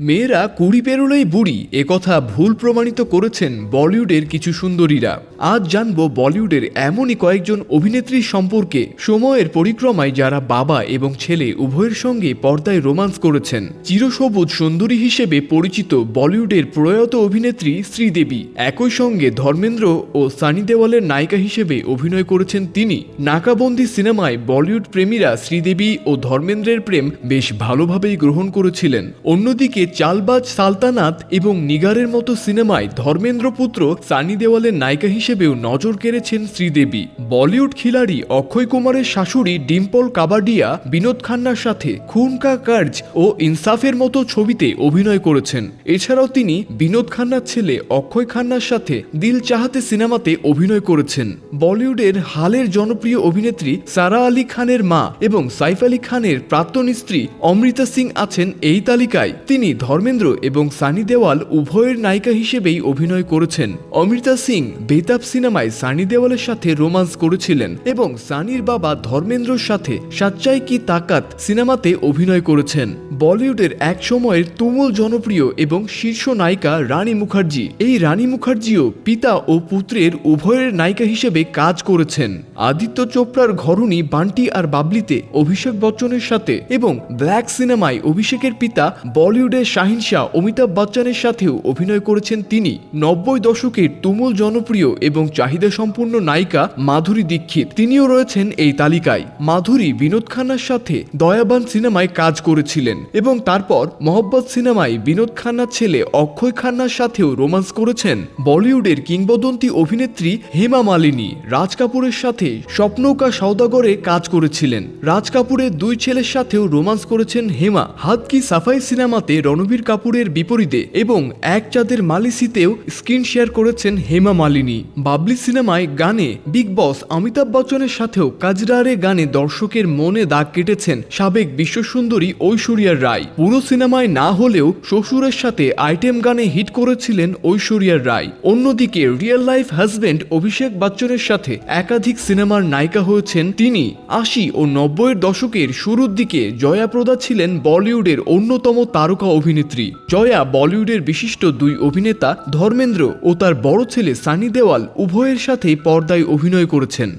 মেয়েরা কুড়ি পেরোলেই বুড়ি একথা ভুল প্রমাণিত করেছেন বলিউডের কিছু সুন্দরীরা। আজ জানব বলিউডের এমনই কয়েকজন অভিনেত্রী সম্পর্কে, সময়ের পরিক্রমায় যারা বাবা এবং ছেলে উভয়ের সঙ্গে পর্দায় রোমান্স করেছেন। চিরসবুজ সুন্দরী হিসেবে পরিচিত বলিউডের প্রয়াত অভিনেত্রী শ্রীদেবী, একই সঙ্গে ধর্মেন্দ্র ও সানি দেওয়ালের নায়িকা হিসেবে অভিনয় করেছেন তিনি। নাকাবন্দি সিনেমায় বলিউড প্রেমীরা শ্রীদেবী ও ধর্মেন্দ্রের প্রেম বেশ ভালোভাবেই গ্রহণ করেছিলেন। অন্যদিকে চালবাজ সালতানাত এবং নিগারের মতো সিনেমায় ধর্মেন্দ্র পুত্র সানি দেওয়ালের নায়িকা হিসেবেও নজর কেড়েছেন শ্রীদেবী। বলিউড খিলাড়ি অক্ষয় কুমারের শাশুড়ি ডিম্পল কাবাডিয়া, বিনোদ খান্নার সাথে খুন কা কার্জ ও ইনসাফের মতো ছবিতে অভিনয় করেছেন। এছাড়াও তিনি বিনোদ খান্নার ছেলে অক্ষয় খান্নার সাথে দিল চাহাতে সিনেমাতে অভিনয় করেছেন। বলিউডের হালের জনপ্রিয় অভিনেত্রী সারা আলী খানের মা এবং সাইফ আলী খানের প্রাক্তন স্ত্রী অমৃতা সিং আছেন এই তালিকায়। তিনি ধর্মেন্দ্র এবং সানি দেওয়াল উভয়ের নায়িকা হিসেবেই অভিনয় করেছেন। অমৃতা সিং বেতাব সিনেমায় সানি দেওয়ালের সাথে রোমান্স করেছিলেন এবং সানির বাবা ধর্মেন্দ্রর সাথে সাচ্চাই কি তাকাত সিনেমাতে অভিনয় করেছেন। বলিউডের এক সময়ের তুমুল জনপ্রিয় এবং শীর্ষ নায়িকা রানী মুখার্জি। এই রানী মুখার্জিও পিতা ও পুত্রের উভয়ের নায়িকা হিসেবে কাজ করেছেন। আদিত্য চোপড়ার ঘরণী বান্টি আর বাবলিতে অভিষেক বচ্চনের সাথে এবং ব্ল্যাক সিনেমায় অভিষেকের পিতা বলিউডের শাহিন শাহ, অমিতাভ বচ্চনের সাথেও অভিনয় করেছেন তিনি। নব্বই দশকের তুমুল জনপ্রিয় এবং চাহিদা সম্পূর্ণ নায়িকা মাধুরী দীক্ষিত। তিনিও রয়েছেন এই তালিকায়। মাধুরী বিনোদ খান্নার সাথে দয়াবান সিনেমায় কাজ করেছিলেন এবং তারপর মোহব্বত সিনেমায় বিনোদ খান্নার ছেলে অক্ষয় খান্নার সাথেও রোমান্স করেছেন। বলিউডের কিংবদন্তি অভিনেত্রী হেমা মালিনী রাজ কাপুরের সাথে স্বপ্নকা সৌদাগরে কাজ করেছিলেন। রাজ কাপুরের দুই ছেলের সাথেও রোমান্স করেছেন হেমা। হাত কি সাফাই সিনেমাতে রণবীর কাপুরের বিপরীতে এবং এক চাঁদের মালিসিতেও স্ক্রিন শেয়ার করেছেন হেমা মালিনী। বাবলি সিনেমায় গানে বিগ বস অমিতাভ বচ্চনের সাথেও কাজরারে গানে দর্শকের মনে দাগ কেটেছেন সাবেক বিশ্বসুন্দরী ঐশ্বরিয়ার রায়। পুরো সিনেমায় না হলেও শ্বশুরের সাথে আইটেম গানে হিট করেছিলেন ঐশ্বরিয়ার রায়। অন্যদিকে রিয়েল লাইফ হাজব্যান্ড অভিষেক বচ্চনের সাথে একাধিক সিনেমার নায়িকা হয়েছেন তিনি। আশি ও নব্বইয়ের দশকের শুরুর দিকে জয়াপ্রদা ছিলেন বলিউডের অন্যতম তারকা অভিনেত্রী জয়া বলিউডের বিশিষ্ট দুই অভিনেতা ধর্মেন্দ্র ও তার বড় ছেলে সানি দেওয়াল উভয়ের সাথেই পর্দায় অভিনয় করেছেন।